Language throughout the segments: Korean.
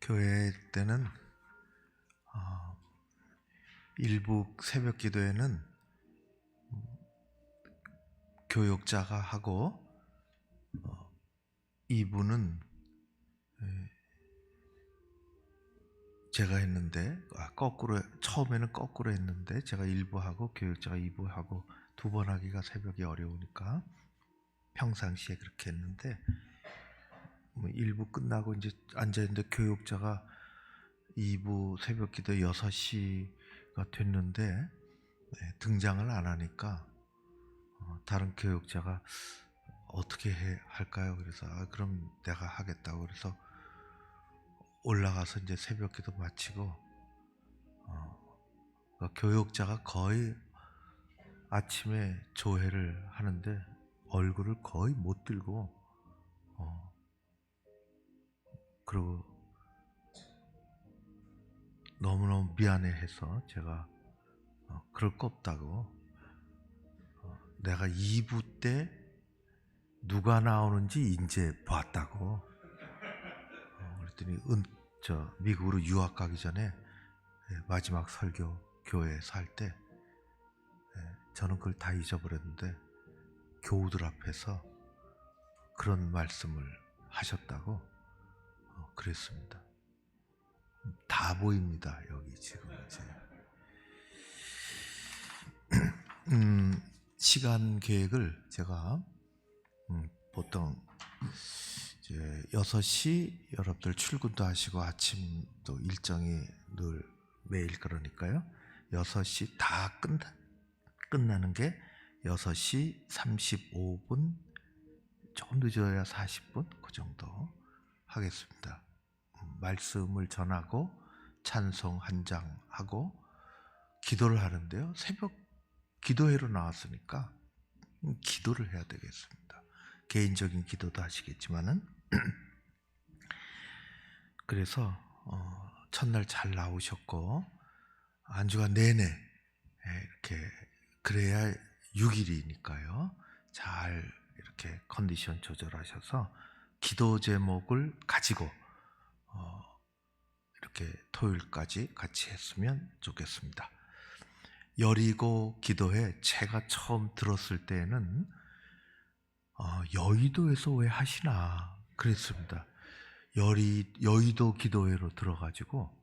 교회 때는 어, 일부 새벽 기도회는 음, 교육자가 하고 어, 2부는 제가 했는데 아, 거꾸로 처음에는 거꾸로 했는데 제가 1부 하고 교육자가 2부 하고 두 번 하기가 새벽이 어려우니까 평상시에 그렇게 했는데 뭐 1부 끝나고 이제 앉아 있는데 교육자가 2부 새벽 기도 6시가 됐는데 네, 등장을 안 하니까 어, 다른 교육자가 어떻게 해, 할까요? 그래서 아, 그럼 내가 하겠다고 그래서 올라가서 이제 새벽 기도 마치고 어, 그러니까 교육자가 거의 아침에 조회를 하는데 얼굴을 거의 못 들고 어, 그리고 너무너무 미안해해서 제가 어, 그럴 거 없다고. 어, 내가 2부 때 누가 나오는지 이제 봤다고. 어, 그랬더니 은, 저 미국으로 유학 가기 전에 예, 마지막 설교 교회에 살때 예, 저는 그걸 다 잊어버렸는데 교우들 앞에서 그런 말씀을 하셨다고. 어, 그랬습니다. 다 보입니다 여기 지금 이제 음, 시간 계획을 제가 음, 보통 이제 6시 여러분들 출근도 하시고 아침도 일정이 늘 매일 그러니까요. 6시 다 끝나, 끝나는 게 6시 35분 조금 늦어야 40분 그 정도 하겠습니다. 음, 말씀을 전하고 찬송 한 장 하고 기도를 하는데요. 새벽 기도회로 나왔으니까 음, 기도를 해야 되겠습니다. 개인적인 기도도 하시겠지만은 그래서 어, 첫날 잘 나오셨고 안주가 내내 예, 이렇게 그래야 6일이니까요. 잘 이렇게 컨디션 조절하셔서 기도 제목을 가지고 어, 이렇게 토요일까지 같이 했으면 좋겠습니다. 여리고 기도회 제가 처음 들었을 때는 어, 여의도에서 왜 하시나 그랬습니다. 여리 여의도 기도회로 들어가지고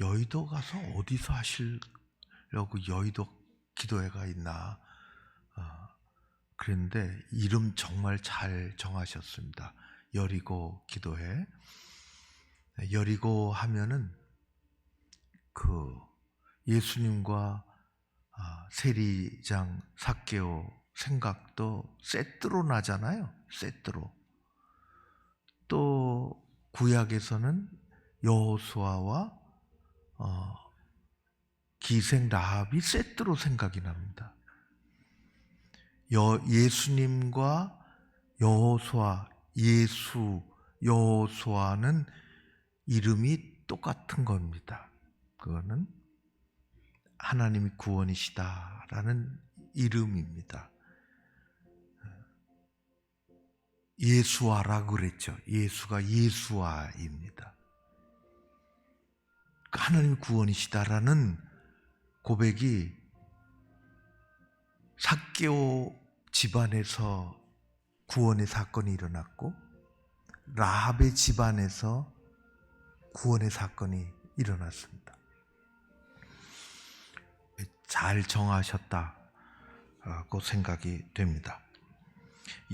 여의도 가서 어디서 하시려고 여의도 기도회가 있나 어, 그랬는데 이름 정말 잘 정하셨습니다. 여리고 기도회 여리고 하면은 그 예수님과 아, 세리장 사개오 생각도 세트로 나잖아요. 세트로. 또 구약에서는 여호수아와 어, 기생 라합이 세트로 생각이 납니다. 여, 예수님과 여호수아, 예수, 여호수아는 이름이 똑같은 겁니다. 그거는 하나님이 구원이시다라는 이름입니다. 예수아라고 그랬죠. 예수가 예수아입니다. 하나님 구원이시다라는 고백이 사개오 집안에서 구원의 사건이 일어났고 라합의 집안에서 구원의 사건이 일어났습니다. 잘 정하셨다고 생각이 됩니다.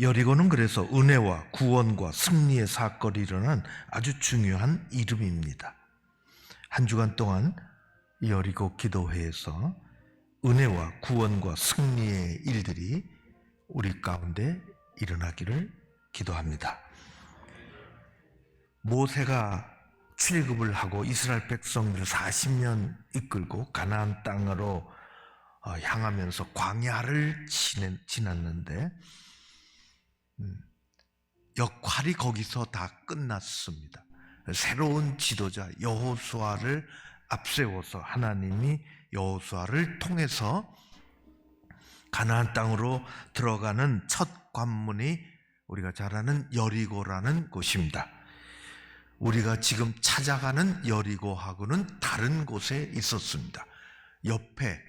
여리고는 그래서 은혜와 구원과 승리의 사건이 일어난 아주 중요한 이름입니다. 한 주간 동안 여리고 기도회에서 은혜와 구원과 승리의 일들이 우리 가운데 일어나기를 기도합니다. 모세가 출애굽을 하고 이스라엘 백성들을 40년 이끌고 가나안 땅으로 어, 향하면서 광야를 지났는데 음, 역할이 거기서 다 끝났습니다. 새로운 지도자 여호수아를 앞세워서 하나님이 여호수아를 통해서 가나안 땅으로 들어가는 첫 관문이 우리가 잘 아는 여리고라는 곳입니다. 우리가 지금 찾아가는 여리고하고는 다른 곳에 있었습니다. 옆에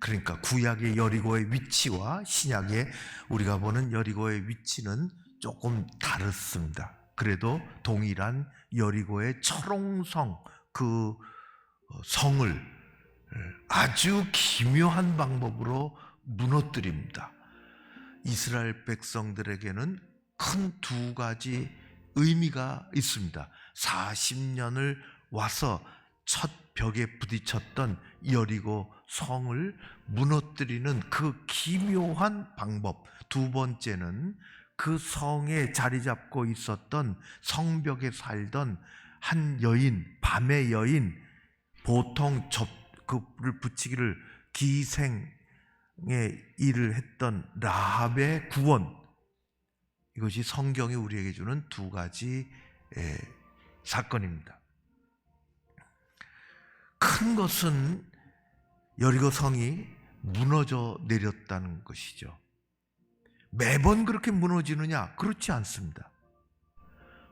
그러니까 구약의 여리고의 위치와 신약의 우리가 보는 여리고의 위치는 조금 다릅니다. 그래도 동일한 여리고의 철옹성 그 어, 성을 아주 기묘한 방법으로 무너뜨립니다. 이스라엘 백성들에게는 큰 두 가지 의미가 있습니다. 40년을 와서 첫 벽에 부딪혔던 여리고 성을 무너뜨리는 그 기묘한 방법. 두 번째는 그 성에 자리 잡고 있었던 성벽에 살던 한 여인, 밤의 여인, 보통 접, 그를 붙이기를 기생의 일을 했던 라합의 구원. 이것이 성경이 우리에게 주는 두 가지 에, 사건입니다. 큰 것은 여리고 성이 무너져 내렸다는 것이죠. 매번 그렇게 무너지느냐? 그렇지 않습니다.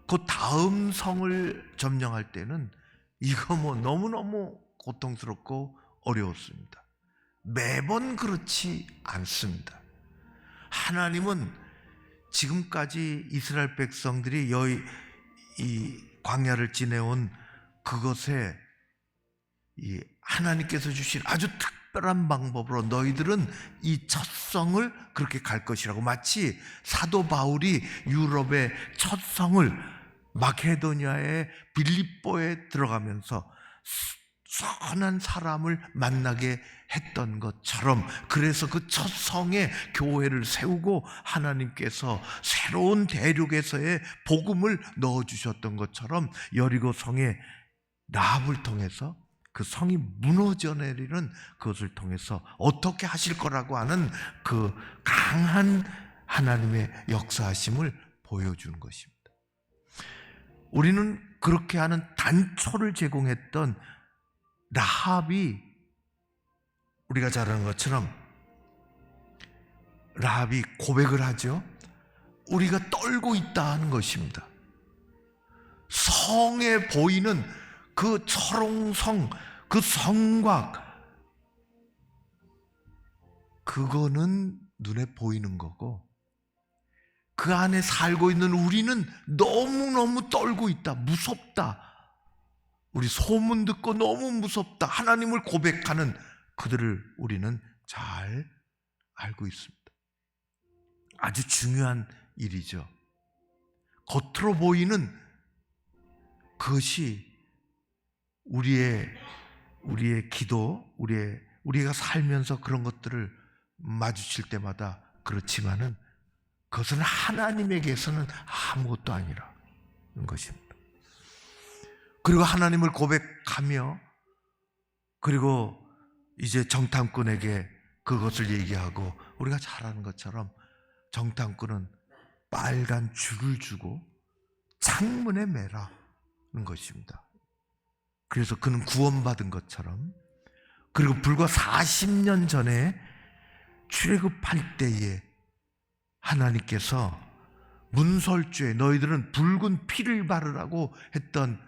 그 다음 성을 점령할 때는 이거 뭐 너무너무 고통스럽고 어려웠습니다. 매번 그렇지 않습니다. 하나님은 지금까지 이스라엘 백성들이 여이 이 광야를 지내온 그것에 이 하나님께서 주신 아주 특별한 방법으로 너희들은 이 첫 성을 그렇게 갈 것이라고 마치 사도 바울이 유럽의 첫 성을 마케도니아의 빌립보에 들어가면서 선한 사람을 만나게 했던 것처럼 그래서 그 첫 성에 교회를 세우고 하나님께서 새로운 대륙에서의 복음을 넣어 주셨던 것처럼 여리고 성에 라합을 통해서 그 성이 무너져 내리는 그것을 통해서 어떻게 하실 거라고 하는 그 강한 하나님의 역사하심을 보여주는 것입니다. 우리는 그렇게 하는 단초를 제공했던 라합이 우리가 잘 아는 것처럼 라합이 고백을 하죠. 우리가 떨고 있다 하는 것입니다. 성에 보이는 그 철옹성, 그 성곽, 그거는 눈에 보이는 거고, 그 안에 살고 있는 우리는 너무너무 떨고 있다. 무섭다. 우리 소문 듣고 너무 무섭다. 하나님을 고백하는 그들을 우리는 잘 알고 있습니다. 아주 중요한 일이죠. 겉으로 보이는 그것이 우리의 우리의 기도, 우리의 우리가 살면서 그런 것들을 마주칠 때마다 그렇지만은 그것은 하나님에게서는 아무것도 아니라는 것입니다. 그리고 하나님을 고백하며 그리고 이제 정탐꾼에게 그것을 얘기하고 우리가 잘 아는 것처럼 정탐꾼은 빨간 줄을 주고 창문에 매라는 것입니다. 그래서 그는 구원받은 것처럼 그리고 불과 40년 전에 출애굽할 때에 하나님께서 문설주에 너희들은 붉은 피를 바르라고 했던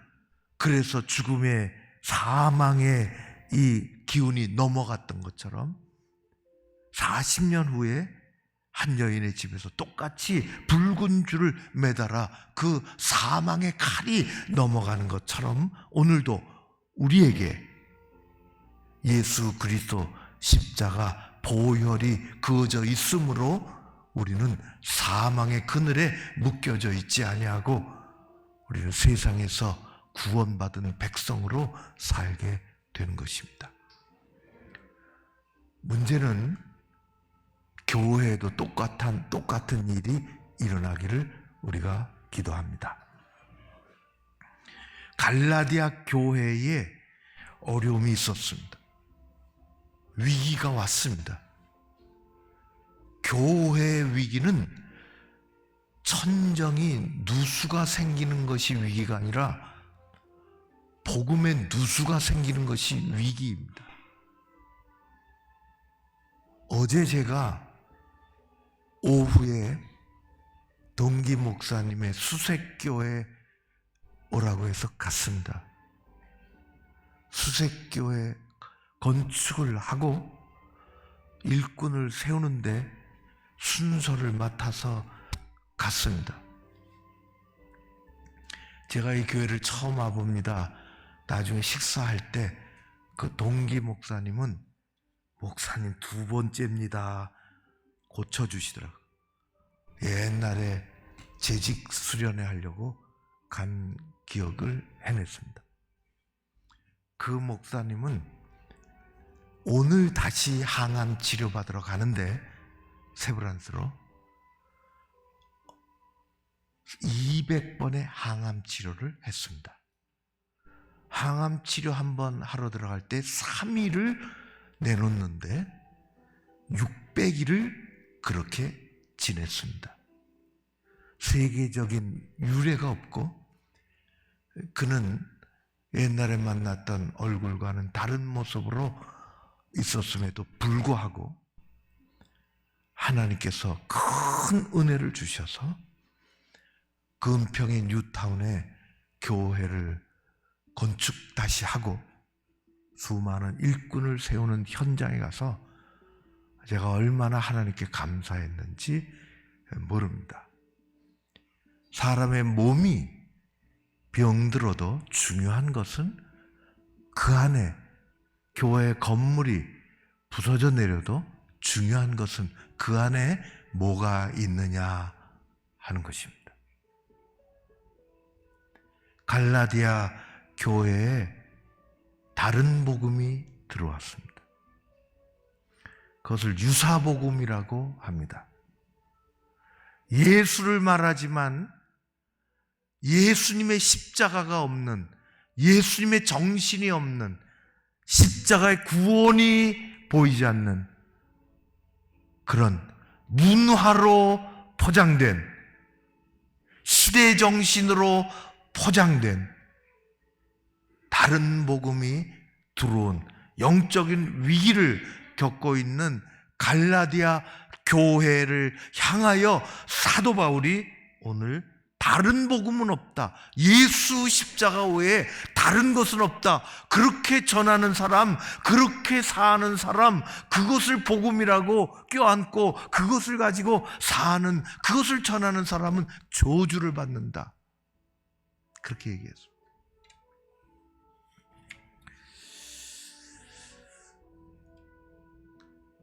그래서 죽음의 사망의 이 기운이 넘어갔던 것처럼 40년 후에 한 여인의 집에서 똑같이 붉은 줄을 매달아 그 사망의 칼이 넘어가는 것처럼 오늘도 우리에게 예수 그리스도 십자가 보혈이 그어져 있으므로 우리는 사망의 그늘에 묶여져 있지 아니하고 우리는 세상에서 구원받은 백성으로 살게 되는 것입니다. 문제는 교회에도 똑같은 똑같은 일이 일어나기를 우리가 기도합니다. 갈라디아 교회에 어려움이 있었습니다. 위기가 왔습니다. 교회 위기는 천정이 누수가 생기는 것이 위기가 아니라 복음의 누수가 생기는 것이 위기입니다. 어제 제가 오후에 동기 목사님의 수색교회 오라고 해서 갔습니다. 수색교회 건축을 하고 일꾼을 세우는데 순서를 맡아서 갔습니다. 제가 이 교회를 처음 와봅니다. 나중에 식사할 때 그 동기 목사님은 목사님 두 번째입니다. 고쳐주시더라고. 옛날에 재직 수련회 하려고 간 기억을 해냈습니다. 그 목사님은 오늘 다시 항암 치료받으러 가는데 세브란스로 200번의 항암 치료를 했습니다. 항암 치료 한 번 하러 들어갈 때 3일을 내놓는데 600일을 그렇게 지냈습니다. 세계적인 유례가 없고 그는 옛날에 만났던 얼굴과는 다른 모습으로 있었음에도 불구하고 하나님께서 큰 은혜를 주셔서 그 은평의 뉴타운에 교회를 건축 다시 하고 수많은 일꾼을 세우는 현장에 가서 제가 얼마나 하나님께 감사했는지 모릅니다. 사람의 몸이 병들어도 중요한 것은 그 안에 교회 건물이 부서져 내려도 중요한 것은 그 안에 뭐가 있느냐 하는 것입니다. 갈라디아 교회에 다른 복음이 들어왔습니다. 그것을 유사복음이라고 합니다. 예수를 말하지만 예수님의 십자가가 없는 예수님의 정신이 없는 십자가의 구원이 보이지 않는 그런 문화로 포장된 시대 정신으로 포장된 다른 복음이 들어온 영적인 위기를 겪고 있는 갈라디아 교회를 향하여 사도 바울이 오늘 다른 복음은 없다. 예수 십자가 외에 다른 것은 없다. 그렇게 전하는 사람, 그렇게 사는 사람, 그것을 복음이라고 껴안고 그것을 가지고 사는, 그것을 전하는 사람은 저주를 받는다. 그렇게 얘기했습니다.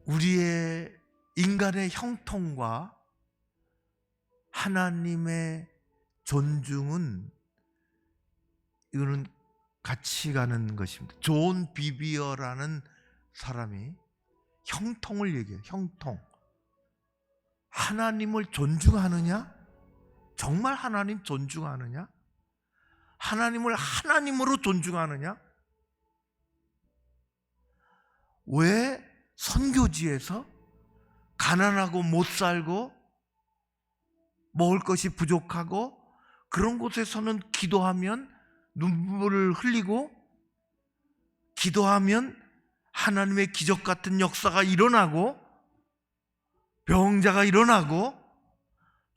우리의 인간의 형통과 하나님의 존중은 이거는 같이 가는 것입니다. 존 비비어라는 사람이 형통을 얘기해요. 형통. 하나님을 존중하느냐? 정말 하나님 존중하느냐? 하나님을 하나님으로 존중하느냐? 왜 선교지에서 가난하고 못 살고 먹을 것이 부족하고 그런 곳에서는 기도하면 눈물을 흘리고 기도하면 하나님의 기적 같은 역사가 일어나고 병자가 일어나고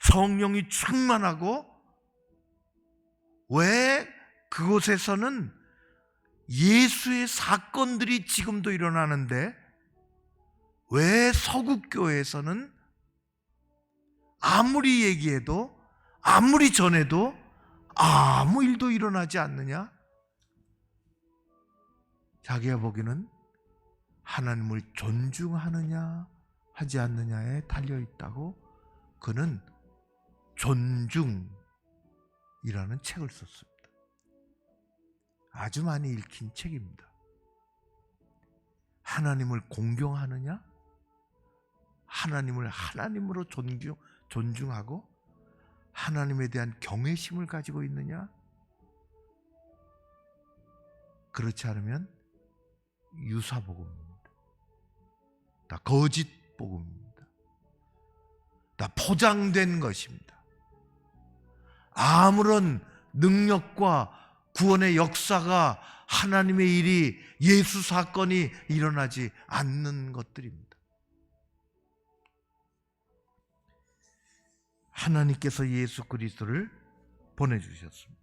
성령이 충만하고 왜 그곳에서는 예수의 사건들이 지금도 일어나는데 왜 서구교회에서는 아무리 얘기해도 아무리 전해도 아무 일도 일어나지 않느냐? 자기가 보기는 하나님을 존중하느냐 하지 않느냐에 달려 있다고 그는 존중이라는 책을 썼습니다. 아주 많이 읽힌 책입니다. 하나님을 공경하느냐? 하나님을 하나님으로 존중, 존중하고 하나님에 대한 경외심을 가지고 있느냐? 그렇지 않으면 유사복음입니다. 다 거짓 복음입니다. 다 포장된 것입니다. 아무런 능력과 구원의 역사가 하나님의 일이 예수 사건이 일어나지 않는 것들입니다. 하나님께서 예수 그리스도를 보내주셨습니다.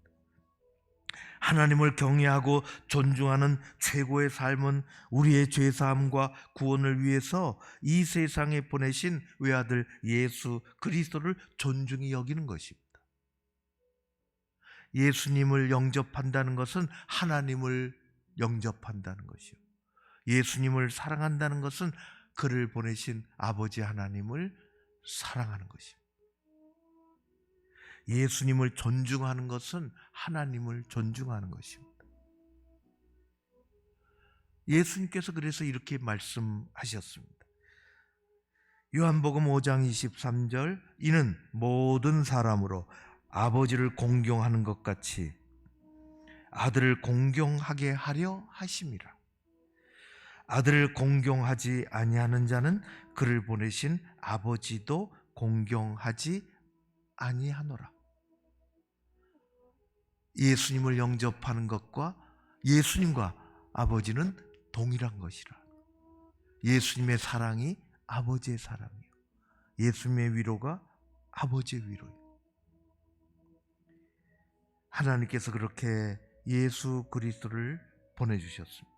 하나님을 경외하고 존중하는 최고의 삶은 우리의 죄사함과 구원을 위해서 이 세상에 보내신 외아들 예수 그리스도를 존중히 여기는 것입니다. 예수님을 영접한다는 것은 하나님을 영접한다는 것이요. 예수님을 사랑한다는 것은 그를 보내신 아버지 하나님을 사랑하는 것입니다. 예수님을 존중하는 것은 하나님을 존중하는 것입니다. 예수님께서 그래서 이렇게 말씀하셨습니다. 요한복음 5장 23절 이는 모든 사람으로 아버지를 공경하는 것 같이 아들을 공경하게 하려 하심이라. 아들을 공경하지 아니하는 자는 그를 보내신 아버지도 공경하지 아니하노라. 예수님을 영접하는 것과 예수님과 아버지는 동일한 것이라. 예수님의 사랑이 아버지의 사랑이요. 예수님의 위로가 아버지의 위로요. 하나님께서 그렇게 예수 그리스도를 보내주셨습니다.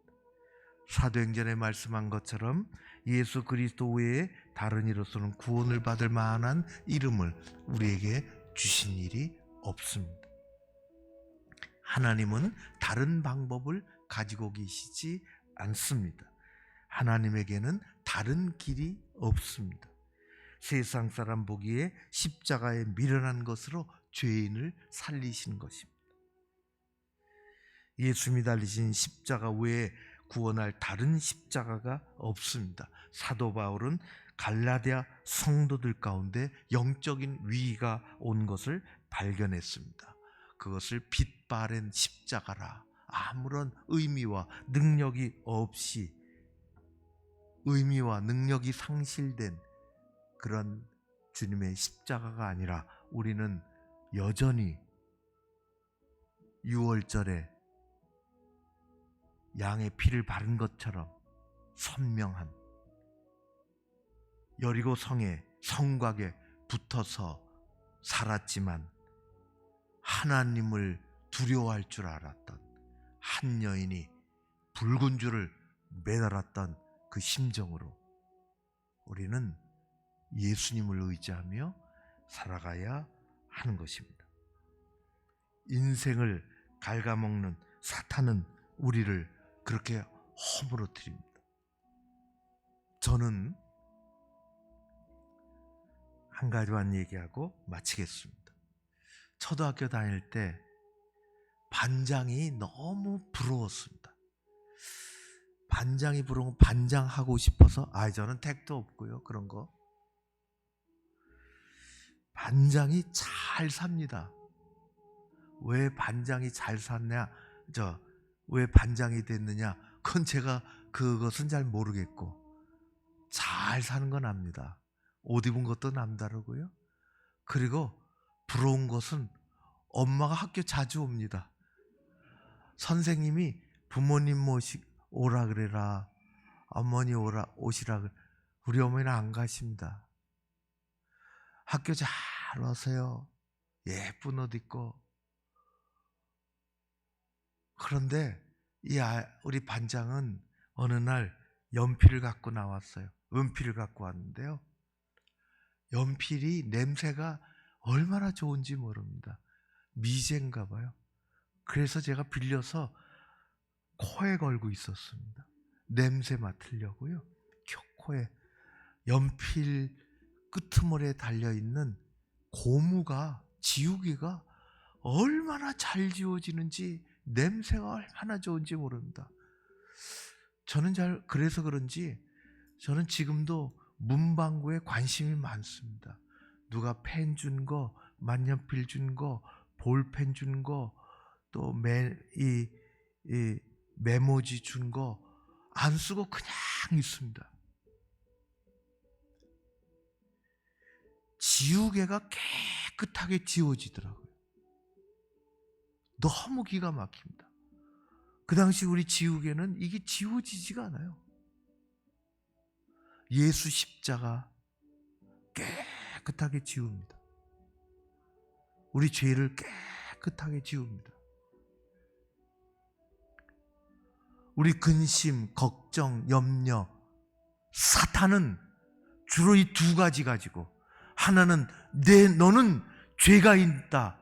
사도행전에 말씀한 것처럼 예수 그리스도 외에 다른 이로서는 구원을 받을 만한 이름을 우리에게 주신 일이 없습니다. 하나님은 다른 방법을 가지고 계시지 않습니다. 하나님에게는 다른 길이 없습니다. 세상 사람 보기에 십자가에 미련한 것으로 죄인을 살리신 것입니다. 예수님이 달리신 십자가 외에 구원할 다른 십자가가 없습니다. 사도 바울은 갈라디아 성도들 가운데 영적인 위기가 온 것을 발견했습니다. 그것을 빛 바랜 십자가라. 아무런 의미와 능력이 없이 의미와 능력이 상실된 그런 주님의 십자가가 아니라 우리는 여전히 6월절에 양의 피를 바른 것처럼 선명한 여리고 성에 성곽에 붙어서 살았지만 하나님을 두려워할 줄 알았던 한 여인이 붉은 줄을 매달았던 그 심정으로 우리는 예수님을 의지하며 살아가야 하는 것입니다. 인생을 갉아먹는 사탄은 우리를 그렇게 허물어뜨립니다. 저는 한 가지만 얘기하고 마치겠습니다. 초등학교 다닐 때 반장이 너무 부러웠습니다. 반장이 부러운 반장하고 싶어서 아 저는 택도 없고요 그런 거 반장이 잘 삽니다. 왜 반장이 잘 샀냐? 저 왜 반장이 됐느냐? 그건 제가 그것은 잘 모르겠고 잘 사는 건 압니다. 옷 입은 것도 남다르고요. 그리고 부러운 것은 엄마가 학교 자주 옵니다. 선생님이 부모님 모시 오라 그래라. 어머니 오라 오시라 그래. 우리 어머니는 안 가십니다. 학교 잘 오세요. 예쁜 옷 입고. 그런데 이 아, 우리 반장은 어느 날 연필을 갖고 나왔어요. 은필을 갖고 왔는데요. 연필이 냄새가 얼마나 좋은지 모릅니다. 미제인가 봐요. 그래서 제가 빌려서 코에 걸고 있었습니다. 냄새 맡으려고요. 코에 연필 끄트머리에 달려 있는 고무가 지우개가 얼마나 잘 지워지는지 냄새가 얼마나 좋은지 모릅니다. 저는 잘 그래서 그런지 저는 지금도 문방구에 관심이 많습니다. 누가 펜 준 거, 만년필 준 거, 볼펜 준 거, 또이 이 메모지 준 거 안 쓰고 그냥 있습니다. 지우개가 깨끗하게 지워지더라고요. 너무 기가 막힙니다. 그 당시 우리 지우개는 이게 지워지지가 않아요. 예수 십자가 깨끗하게 지웁니다. 우리 죄를 깨끗하게 지웁니다. 우리 근심, 걱정, 염려, 사탄은 주로 이 두 가지 가지고 하나는 내 너는 죄가 있다.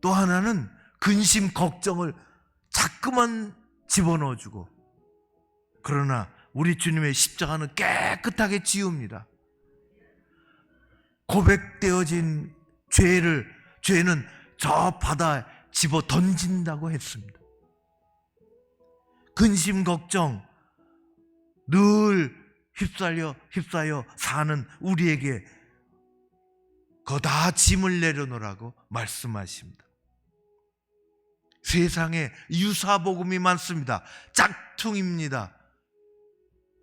또 하나는 근심, 걱정을 자꾸만 집어넣어 주고 그러나 우리 주님의 십자가는 깨끗하게 지웁니다. 고백되어진 죄를 죄는 저 바다에 집어 던진다고 했습니다. 근심 걱정 늘 휩쓸려 휩싸여 사는 우리에게 거다 짐을 내려놓으라고 말씀하십니다. 세상에 유사 복음이 많습니다. 짝퉁입니다.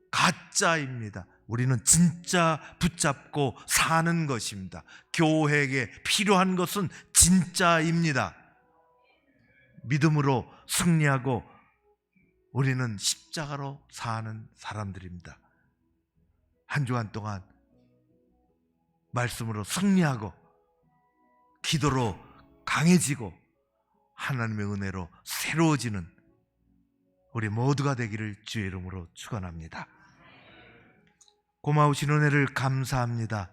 가짜입니다. 우리는 진짜 붙잡고 사는 것입니다. 교회에게 필요한 것은 진짜입니다. 믿음으로 승리하고 우리는 십자가로 사는 사람들입니다. 한 주간 동안 말씀으로 승리하고 기도로 강해지고 하나님의 은혜로 새로워지는 우리 모두가 되기를 주의 이름으로 축원합니다. 고마우신 은혜를 감사합니다.